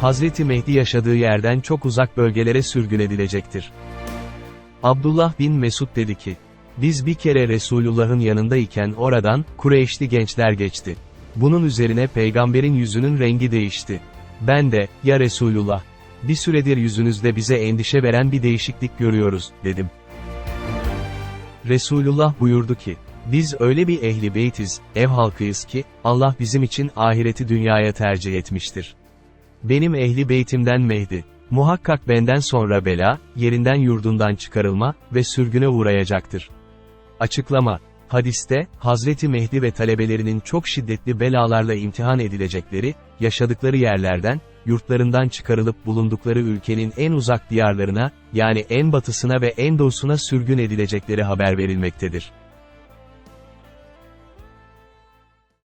Hazreti Mehdi yaşadığı yerden çok uzak bölgelere sürgün edilecektir. Abdullah bin Mesud dedi ki, biz bir kere Resulullah'ın yanındayken oradan, Kureyşli gençler geçti. Bunun üzerine peygamberin yüzünün rengi değişti. Ben de, ya Resulullah, bir süredir yüzünüzde bize endişe veren bir değişiklik görüyoruz, dedim. Resulullah buyurdu ki, biz öyle bir ehli beytiz, ev halkıyız ki, Allah bizim için ahireti dünyaya tercih etmiştir. Benim ehli beytimden Mehdi, muhakkak benden sonra bela, yerinden yurdundan çıkarılma ve sürgüne uğrayacaktır. Açıklama Hadiste, Hazreti Mehdi ve talebelerinin çok şiddetli belalarla imtihan edilecekleri, yaşadıkları yerlerden, yurtlarından çıkarılıp bulundukları ülkenin en uzak diyarlarına, yani en batısına ve en doğusuna sürgün edilecekleri haber verilmektedir.